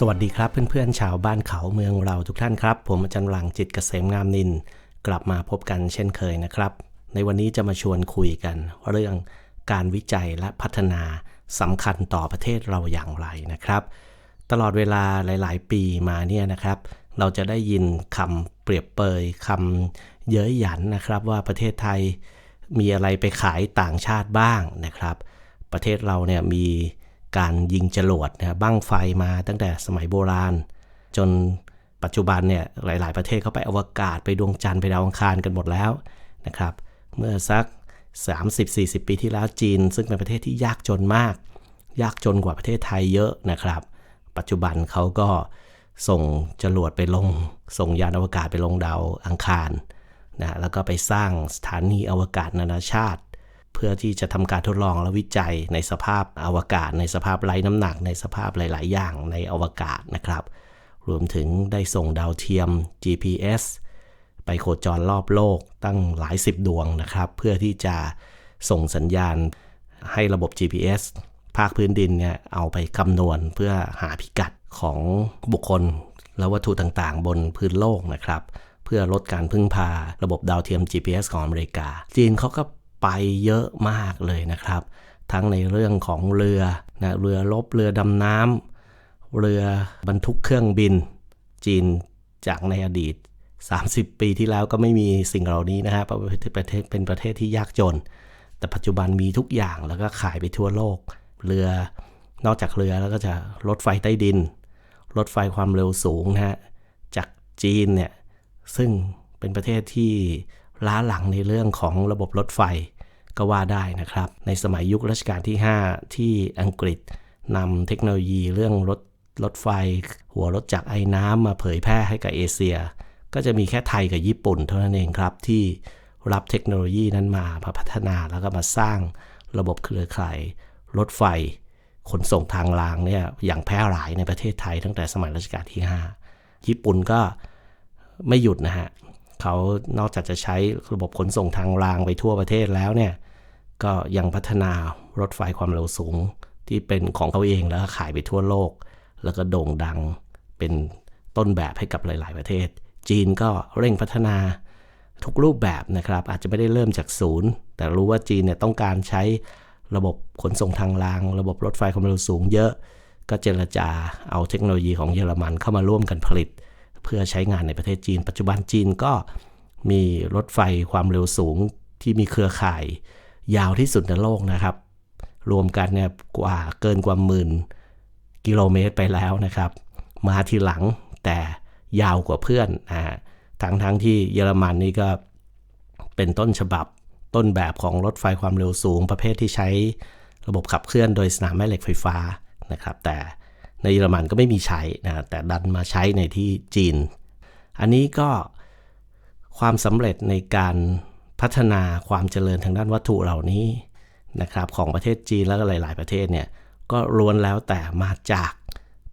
สวัสดีครับเพื่อนๆชาวบ้านเขาเมืองเราทุกท่านครับ ผมอาจารย์หลังจิตเกษมงามนิน กลับมาพบกันเช่นเคยนะครับ ในวันนี้จะมาชวนคุยกัน เรื่องการวิจัยและพัฒนาสำคัญต่อประเทศเราอย่างไรนะครับ ตลอดเวลาหลาย ๆ ปีมาเนี่ยนะครับ เราจะได้ยินคำเปรียบเปยคำเย้ยหยันนะครับว่าประเทศไทยมีอะไรไปขายต่างชาติบ้างนะครับ ประเทศเราเนี่ยมี การยิงจรวดนะบั้งไฟมาตั้งแต่สมัยโบราณ จนปัจจุบันเนี่ยหลาย ๆ ประเทศเข้าไปอวกาศไปดวงจันทร์ไปดาวอังคารกันหมดแล้วนะครับ เมื่อสัก 30-40 ปีที่แล้วจีน ซึ่งเป็นประเทศที่ยากจนมาก ยากจนกว่าประเทศไทยเยอะนะครับ ปัจจุบันเขาก็ส่งจรวดไปลง ส่งยานอวกาศไปลงดาวอังคารนะแล้วก็ไปสร้างสถานีอวกาศนานาชาติ เพื่อที่จะทำการทดลองและวิจัยในสภาพอวกาศ ในสภาพไร้น้ำหนัก ในสภาพหลาย ๆ อย่างในอวกาศนะครับ รวมถึงได้ส่งดาวเทียม GPS ไปโคจรรอบโลกตั้งหลายสิบดวงนะครับ เพื่อที่จะส่งสัญญาณให้ระบบ GPS ภาคพื้นดินเนี่ยเอาไปคำนวณเพื่อหาพิกัดของบุคคลและวัตถุต่างๆ บนพื้นโลกนะครับ เพื่อลดการพึ่งพาระบบดาวเทียม GPS ของอเมริกา จีนเขาก็ ไปเยอะมากเลยนะครับ ทั้งในเรื่องของเรือนะเรือลบเรือดำน้ำเรือบรรทุกเครื่องบิน จีนจากในอดีต 30 ปีที่แล้วก็ไม่มีสิ่งเหล่านี้นะฮะประเทศเป็นประเทศที่ยากจน แต่ปัจจุบันมีทุกอย่างแล้วก็ขายไปทั่วโลก เรือนอกจากเรือแล้วก็จะรถไฟใต้ดิน รถไฟความเร็วสูงนะฮะจากจีนเนี่ยซึ่งเป็นประเทศที่ ล้าหลังในเรื่องของระบบรถไฟก็ว่าได้นะครับ ในสมัยยุครัชกาลที่ 5 ที่อังกฤษนำเทคโนโลยีเรื่องรถรถไฟ หัวรถจักรไอ้น้ำมาเผยแพร่ให้กับเอเชีย ก็จะมีแค่ไทยกับญี่ปุ่นเท่านั้นเองครับ ที่รับเทคโนโลยีนั้นมามาพัฒนาแล้วก็มาสร้างระบบเครือข่ายรถไฟ ขนส่งทางรางเนี่ยอย่างแพร่หลายในประเทศไทยตั้งแต่สมัยรัชกาลที่ 5 ญี่ปุ่นก็ไม่หยุดนะฮะ เขานอกจากจะใช้ระบบขนส่งทางรางไปทั่วประเทศแล้วเนี่ย ก็ยังพัฒนารถไฟความเร็วสูงที่เป็นของเขาเองแล้วขายไปทั่วโลก แล้วก็โด่งดังเป็นต้นแบบให้กับหลาย ๆ ประเทศ จีนก็เร่งพัฒนาทุกรูปแบบนะครับ อาจจะไม่ได้เริ่มจากศูนย์ แต่รู้ว่าจีนเนี่ยต้องการใช้ระบบขนส่งทางราง ระบบรถไฟความเร็วสูงเยอะ ก็เจรจาเอาเทคโนโลยีของเยอรมันเข้ามาร่วมกันผลิต เพื่อใช้งานในประเทศจีน ปัจจุบันจีนก็มีรถไฟความเร็วสูงที่มีเครือข่ายยาวที่สุดในโลกนะครับ รวมกันเนี่ยกว่าเกินกว่าหมื่นกิโลเมตรไปแล้วนะครับ มาทีหลังแต่ยาวกว่าเพื่อนนะฮะทั้งทั้งที่เยอรมันนี่ก็เป็นต้นฉบับต้นแบบของรถไฟความเร็วสูง ประเภทที่ใช้ระบบขับเคลื่อนโดยสนามแม่เหล็กไฟฟ้านะครับ แต่ ในเยอรมันก็ไม่มีใช้นะแต่ดันมาใช้ในที่จีน อันนี้ก็ความสำเร็จในการพัฒนาความเจริญทางด้านวัตถุเหล่านี้นะครับของประเทศจีนแล้วก็หลาย ๆ ประเทศเนี่ยก็ล้วนแล้วแต่มาจาก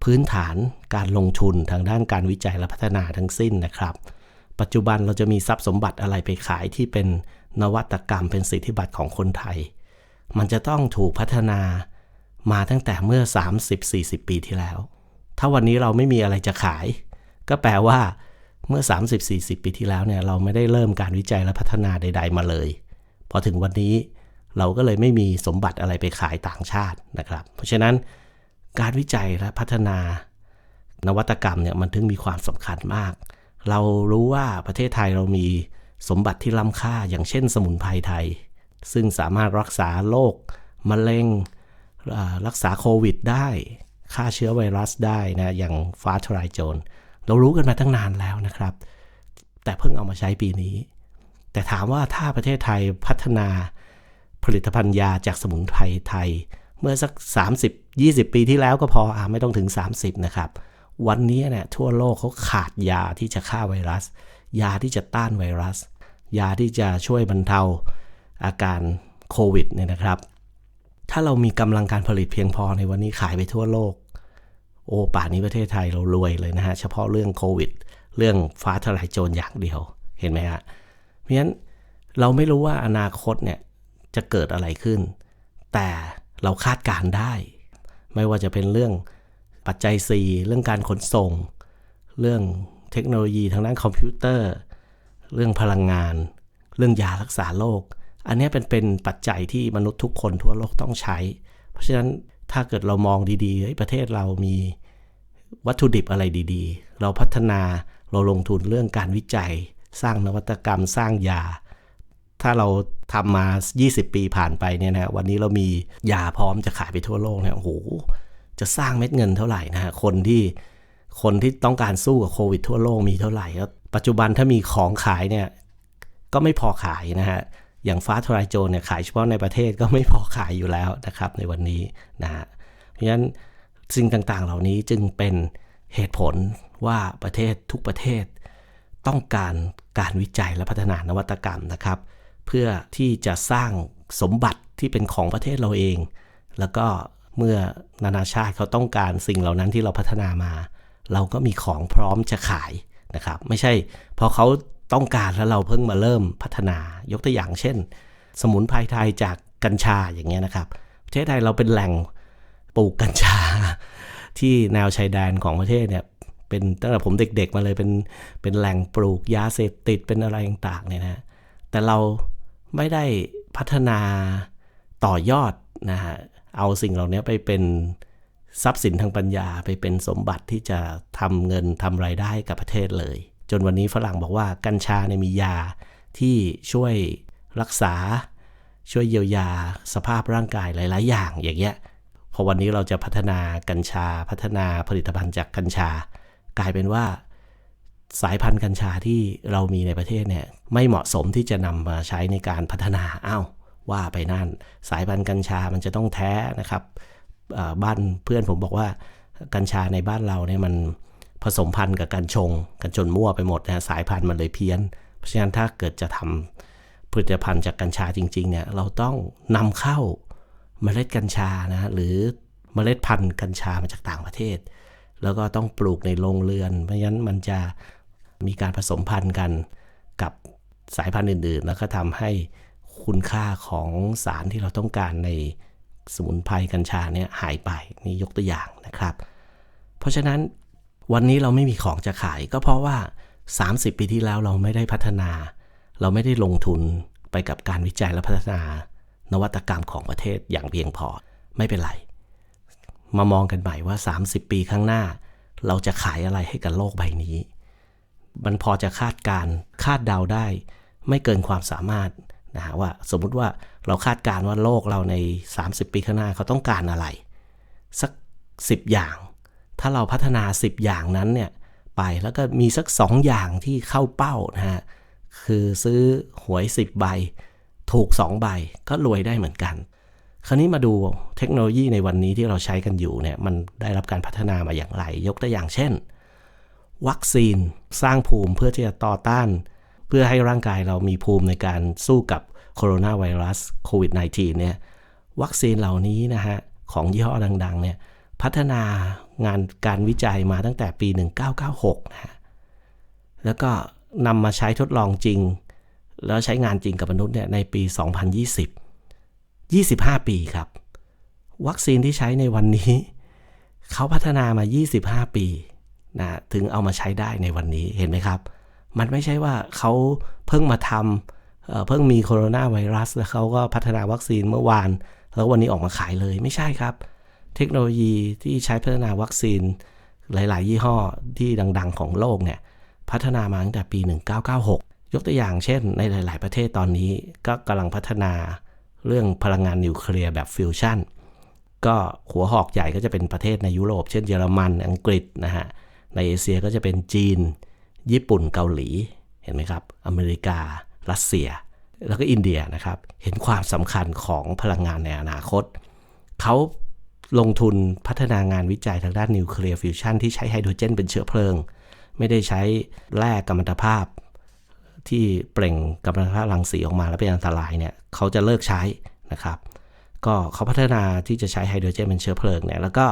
พื้นฐานการลงทุนทางด้านการวิจัยและพัฒนาทั้งสิ้นนะครับ ปัจจุบันเราจะมีทรัพย์สมบัติอะไรไปขายที่เป็นนวัตกรรมเป็นสิทธิบัตรของคนไทย มันจะต้องถูกพัฒนา มาตั้งแต่เมื่อ 30-40 ปีที่แล้ว ถ้าวันนี้เราไม่มีอะไรจะขาย ก็แปลว่าเมื่อ 30-40 ปีที่แล้วเนี่ยเราไม่ได้เริ่มการวิจัยและพัฒนาใด ๆ มาเลย พอถึงวันนี้เราก็เลยไม่มีสมบัติอะไรไปขายต่างชาตินะครับ เพราะฉะนั้นการวิจัยและพัฒนา นวัตกรรมเนี่ยมันถึงมีความสำคัญมาก เรารู้ว่าประเทศไทยเรามีสมบัติที่ล้ำค่าอย่างเช่นสมุนไพรไทย ซึ่งสามารถรักษาโรคมะเร็ง รักษาโควิดได้ฆ่าเชื้อไวรัสได้นะอย่างฟ้าทลายโจรเรารู้กันมาตั้งนานแล้วนะครับ แต่เพิ่งเอามาใช้ปีนี้ แต่ถามว่าถ้าประเทศไทยพัฒนาผลิตภัณฑ์ยาจากสมุนไพรไทย เมื่อสัก 30-20 ปีที่แล้วก็พออไม่ต้องถึง 30 นะครับ วันนี้เนี่ยทั่วโลกเขาขาดยาที่จะฆ่าไวรัส ยาที่จะต้านไวรัส ยาที่จะช่วยบรรเทาอาการโควิดเนี่ยนะครับ ถ้าเรามีกำลังการผลิตเพียงพอในวันนี้ขายไปทั่วโลก โอ้ป่านนี้ประเทศไทยเรารวยเลยนะฮะ เฉพาะเรื่องโควิด เรื่องฟ้าทลายโจรอย่างเดียว เห็นไหมฮะ เพราะฉะนั้นเราไม่รู้ว่าอนาคตเนี่ยจะเกิดอะไรขึ้น แต่เราคาดการได้ ไม่ว่าจะเป็นเรื่องปัจจัย 4 เรื่องการขนส่ง เรื่องเทคโนโลยีทางด้านคอมพิวเตอร์ เรื่องพลังงาน เรื่องยารักษาโรค อันนี้เป็นเป็นปัจจัยที่มนุษย์ทุกคนทั่วโลกต้องใช้ เพราะฉะนั้นถ้าเกิดเรามองดีๆประเทศเรามีวัตถุดิบอะไรดีๆ เราพัฒนาเราลงทุนเรื่องการวิจัย สร้างนวัตกรรมสร้างยา ถ้าเราทำมา 20 ปีผ่านไปเนี่ยนะวันนี้เรามียาพร้อมจะขายไปทั่วโลกเนี่ยโอ้โหจะสร้างเม็ดเงินเท่าไหร่นะฮะคนที่คนที่ต้องการสู้กับโควิดทั่วโลกมีเท่าไหร่แล้วปัจจุบันถ้ามีของขายเนี่ยก็ไม่พอขายนะฮะ อย่างฟ้าทลายโจรเนี่ยขายเฉพาะในประเทศก็ไม่พอขายอยู่แล้วนะครับในวันนี้นะฮะเพราะฉะนั้นสิ่งต่างๆเหล่านี้จึงเป็นเหตุผลว่าประเทศทุกประเทศ ต้องการการวิจัยและพัฒนานวัตกรรมนะครับ เพื่อที่จะสร้างสมบัติที่เป็นของประเทศเราเอง แล้วก็เมื่อนานาชาติเขาต้องการสิ่งเหล่านั้นที่เราพัฒนามา เราก็มีของพร้อมจะขายนะครับ ไม่ใช่พอเขา ต้องการแล้วเราเพิ่งมาเริ่มพัฒนายกตัวอย่างเช่น สมุนไพรไทยจากกัญชาอย่างเงี้ยนะครับ ประเทศไทยเราเป็นแหล่งปลูกกัญชา ที่แนวชายแดนของประเทศเนี่ยเป็นตั้งแต่ผมเด็กๆมาเลยเป็นเป็นแหล่งปลูกยาเสพติดเป็นอะไรต่างๆเนี่ยนะแต่เราไม่ได้พัฒนาต่อยอดนะฮะเอาสิ่งเหล่านี้ไปเป็นทรัพย์สินทางปัญญาไปเป็นสมบัติที่จะทำเงินทำไรายได้กับประเทศเลย จนวันนี้ฝรั่งบอกว่ากัญชาเนี่ยมียาที่ช่วยรักษา ช่วยเยียวยาสภาพร่างกายหลาย ๆ อย่างอย่างเงี้ยพอวันนี้เราจะพัฒนากัญชาพัฒนาผลิตภัณฑ์จากกัญชา กลายเป็นว่า สายพันธุ์กัญชาที่เรามีในประเทศเนี่ยไม่เหมาะสมที่จะนำมาใช้ในการพัฒนาอ้าวว่าไปนั่น สายพันธุ์กัญชามันจะต้องแท้นะครับบ้านเพื่อนผมบอกว่ากัญชาในบ้านเราเนี่ยมัน ผสมพันธุ์กับกัญชง กัญชนมั่วไปหมดนะสายพันธุ์มันเลยเพี้ยน เพราะฉะนั้นถ้าเกิดจะทำผลิตภัณฑ์จากกัญชาจริงๆเนี่ยเราต้องนำเข้าเมล็ดกัญชานะหรือเมล็ดพันธุ์กัญชามาจากต่างประเทศ แล้วก็ต้องปลูกในโรงเรือน เพราะฉะนั้นมันจะมีการผสมพันธุ์กันกับสายพันธุ์อื่นๆ แล้วก็ทำให้คุณค่าของสารที่เราต้องการในสมุนไพรกัญชาเนี่ยหายไปนี่ยกตัวอย่างนะครับ เพราะฉะนั้น วันนี้เราไม่มีของจะขายก็เพราะว่า 30 ปีที่แล้วเราไม่ได้พัฒนา เราไม่ได้ลงทุนไปกับการวิจัยและพัฒนานวัตกรรมของประเทศอย่างเพียงพอไม่เป็นไร มามองกันใหม่ว่า 30 ปีข้างหน้า เราจะขายอะไรให้กับโลกใบนี้ มันพอจะคาดการคาดเดาได้ ไม่เกินความสามารถนะฮะว่าสมมุติว่าเราคาดการว่าโลกเราใน 30 ปีข้างหน้าเขาต้องการอะไร สัก 10 อย่าง ถ้าเราพัฒนา 10 อย่างนั้นเนี่ยไปแล้วก็มีสัก 2 อย่างที่เข้าเป้านะฮะคือซื้อหวย 10 ใบ ถูก 2 ใบก็รวยได้เหมือนกัน คราวนี้มาดูเทคโนโลยีในวันนี้ที่เราใช้กันอยู่เนี่ยมันได้รับการพัฒนามาอย่างไร ยกตัวอย่างเช่น วัคซีนสร้างภูมิเพื่อที่จะต่อต้าน เพื่อให้ร่างกายเรามีภูมิในการสู้กับโคโรนาไวรัสโควิด -19 เนี่ยวัคซีนเหล่านี้นะฮะของยี่ห้อดังๆเนี่ยพัฒนา งานการวิจัยมาตั้งแต่ปี 1996 นะฮะ แล้วก็นำมาใช้ทดลองจริง แล้วใช้งานจริงกับมนุษย์เนี่ยในปี 2020 25 ปีครับ วัคซีนที่ใช้ในวันนี้ เขาพัฒนามา 25 ปีนะถึงเอามาใช้ได้ในวันนี้เห็นไหมครับ มันไม่ใช่ว่าเขาเพิ่งมาทำเพิ่งมีโคโรนาไวรัสแล้วเขาก็พัฒนาวัคซีนเมื่อวาน แล้ววันนี้ออกมาขายเลยไม่ใช่ครับเเทคโนโลยีที่ใช้พัฒนาวัคซีนหลาย ๆ ยี่ห้อที่ดัง ๆ ของโลกเนี่ยพัฒนามาตั้งแต่ปี 1996 ยกตัวอย่างเช่น ในหลาย ๆ ประเทศตอนนี้ก็กำลังพัฒนาเรื่องพลังงานนิวเคลียร์แบบฟิวชั่นก็หัวหอกใหญ่ก็จะเป็นประเทศในยุโรป เช่นเยอรมัน อังกฤษนะฮะ ในเอเชียก็จะเป็นจีน ญี่ปุ่น เกาหลี เห็นไหมครับ อเมริกา รัสเซีย แล้วก็อินเดียนะครับ เห็นความสำคัญของพลังงานในอนาคต เขา ลงทุนพัฒนางานวิจัยทางด้านนิวเคลียร์ฟิวชันที่ใช้ไฮโดรเจนเป็นเชื้อเพลิง ไม่ได้ใช้แร่กัมมันตภาพ ที่เปล่งกัมมันตภาพรังสีออกมาแล้วเป็นอันตรายเนี่ยเขาจะเลิกใช้นะครับ ก็เขาพัฒนาที่จะใช้ไฮโดรเจนเป็นเชื้อเพลิงเนี่ยแล้วก็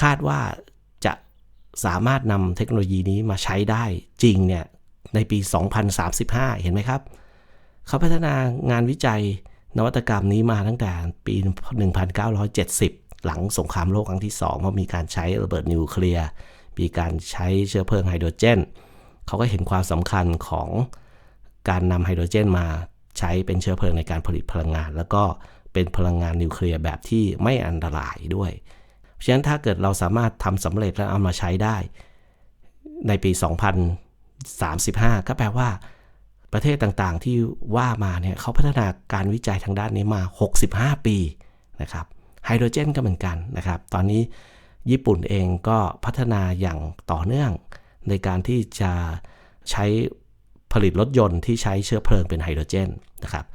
คาดว่าจะสามารถนำเทคโนโลยีนี้มาใช้ได้จริงเนี่ยในปี 2035 เห็นไหมครับ เขาพัฒนางานวิจัย นวัตกรรมนี้มาตั้งแต่ปี 1970 หลังสงครามโลกครั้งที่สองเพราะมีการใช้ระเบิดนิวเคลียร์ มีการใช้เชื้อเพลิงไฮโดรเจน เขาก็เห็นความสำคัญของการนำไฮโดรเจนมาใช้เป็นเชื้อเพลิงในการผลิตพลังงาน แล้วก็เป็นพลังงานนิวเคลียร์แบบที่ไม่อันตรายด้วย เพราะฉะนั้นถ้าเกิดเราสามารถทำสำเร็จและเอามาใช้ได้ ในปี 2035 ก็แปลว่า ประเทศต่างๆ ที่ว่ามาเนี่ยเขาพัฒนาการวิจัยทางด้านนี้มา 65 ปีนะครับไฮโดรเจนก็เหมือนกันนะครับ ตอนนี้ญี่ปุ่นเองก็พัฒนาอย่างต่อเนื่อง ในการที่จะใช้ผลิตรถยนต์ที่ใช้เชื้อเพลิงเป็นไฮโดรเจนนะครับ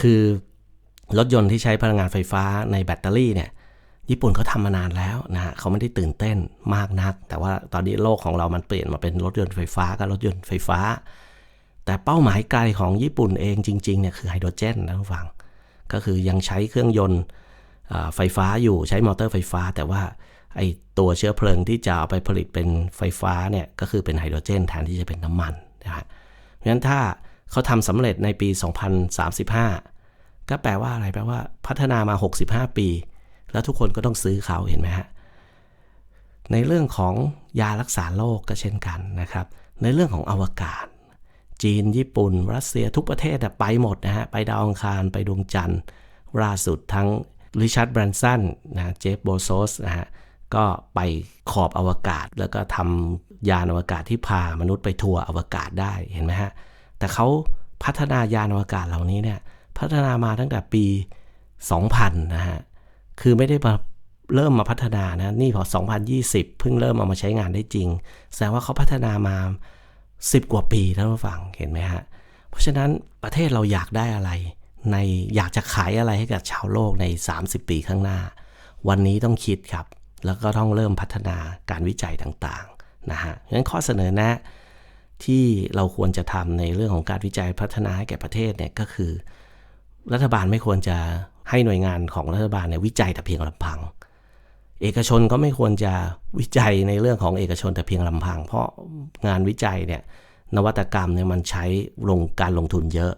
คือรถยนต์ที่ใช้พลังงานไฟฟ้าในแบตเตอรี่เนี่ยญี่ปุ่นเขาทำมานานแล้วนะฮะเขาไม่ได้ตื่นเต้นมากนัก แต่ว่าตอนนี้โลกของเรามันเปลี่ยนมาเป็นรถยนต์ไฟฟ้ากับรถยนต์ไฟฟ้า แต่เป้าหมายไกลของญี่ปุ่นเองจริงๆเนี่ยคือไฮโดรเจนนะทุกฝัง ก็คือยังใช้เครื่องยนต์ไฟฟ้าอยู่ใช้มอเตอร์ไฟฟ้า แต่ว่าไอตัวเชื้อเพลิงที่จะเอาไปผลิตเป็นไฟฟ้าเนี่ยก็คือเป็นไฮโดรเจนแทนที่จะเป็นน้ำมันนะฮะเพราะฉะนั้นถ้าเขาทำสำเร็จในปี 2035 ก็แปลว่าอะไรแปลว่าพัฒนามา 65 ปี แล้วทุกคนก็ต้องซื้อเขาเห็นไหมฮะในเรื่องของยารักษาโรคกก็เช่นกันนะครับ ในเรื่องของอวกาศ จีน ญี่ปุ่น รัสเซียทุกประเทศไปหมดนะฮะ ไปดาวอังคารไปดวงจันทร์ล่าสุดทั้งริชาร์ดแบรนสันนะเจฟโบโซสนะฮะ ก็ไปขอบอวกาศ แล้วก็ทำยานอวกาศที่พามนุษย์ไปทัวร์อวกาศได้เห็นไหมฮะ แต่เขาพัฒนายานอวกาศเหล่านี้เนี่ยพัฒนามาตั้งแต่ปี 2000 นะฮะ คือไม่ได้มาเริ่มมาพัฒนานะ นี่พอ 2020 เพิ่งเริ่มเอามาใช้งานได้จริง แสดงว่าเขาพัฒนามา 10 กว่าปีท่านผู้ฟังเห็นไหมฮะ เพราะฉะนั้นประเทศเราอยากได้อะไร ในอยากจะขายอะไรให้กับชาวโลกใน 30 ปีข้างหน้า วันนี้ต้องคิดครับ แล้วก็ต้องเริ่มพัฒนาการวิจัยต่างๆนะฮะงั้นข้อเสนอแนะที่เราควรจะทำในเรื่องของการวิจัยพัฒนาให้แก่ประเทศเนี่ยก็คือ รัฐบาลไม่ควรจะให้หน่วยงานของรัฐบาลเนี่ยวิจัยแต่เพียงลำพัง เอกชนก็ไม่ควรจะวิจัยในเรื่องของเอกชนแต่เพียงลำพัง เพราะงานวิจัยเนี่ยนวัตกรรมเนี่ยมันใช้ลงการลงทุนเยอะ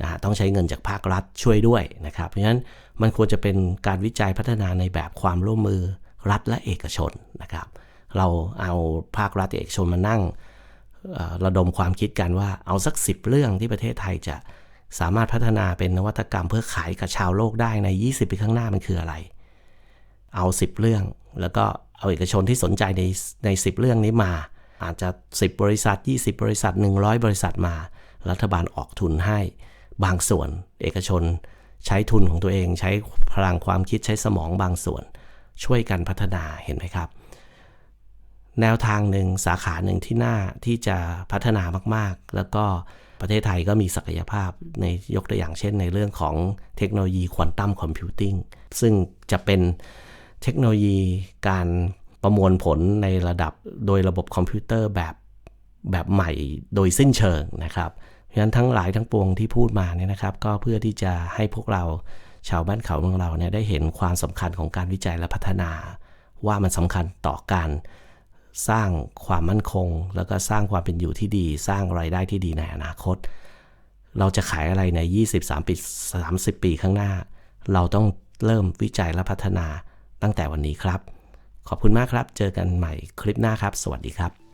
นะฮะต้องใช้เงินจากภาครัฐช่วยด้วยนะครับ เพราะฉะนั้นมันควรจะเป็นการวิจัยพัฒนาในแบบความร่วมมือรัฐและเอกชนนะครับ เราเอาภาครัฐเอกชนมานั่งระดมความคิดกันว่าเอาสักสิบเรื่องที่ประเทศไทยจะสามารถพัฒนาเป็นนวัตกรรมเพื่อขายกับชาวโลกได้ใน 20 ปีข้างหน้ามันคืออะไร เอา 10 เรื่อง แล้วก็เอาเอกชนที่สนใจในใน10 เรื่องนี้มา อาจจะ 10 บริษัท 20 บริษัท 100 บริษัทมา รัฐบาลออกทุนให้บางส่วน เอกชนใช้ทุนของตัวเอง ใช้พลังความคิดใช้สมองบางส่วน ช่วยกันพัฒนาเห็นไหมครับ แนวทางหนึ่งสาขาหนึ่งที่น่าที่จะพัฒนามากๆ แล้วก็ประเทศไทยก็มีศักยภาพในยกตัวอย่างเช่นในเรื่องของเทคโนโลยีควอนตัมคอมพิวติ้งซึ่งจะเป็น เทคโนโลยีการประมวลผลในระดับโดยระบบคอมพิวเตอร์แบบแบบใหม่โดยสิ้นเชิงนะครับเพราะฉะนั้นทั้งหลายทั้งปวงที่พูดมาเนี่ยนะครับ ก็เพื่อที่จะให้พวกเราชาวบ้านเขาเมืองเราเนี่ยได้เห็นความสำคัญของการวิจัยและพัฒนา ว่ามันสำคัญต่อการสร้างความมั่นคง แล้วก็สร้างความเป็นอยู่ที่ดี สร้างไรายได้ที่ดีในอนาคต เราจะขายอะไรใน23ปี30 ปีข้างหน้า เราต้องเริ่มวิจัยและพัฒนา ตั้งแต่วันนี้ครับ ขอบคุณมากครับ เจอกันใหม่คลิปหน้าครับ สวัสดีครับ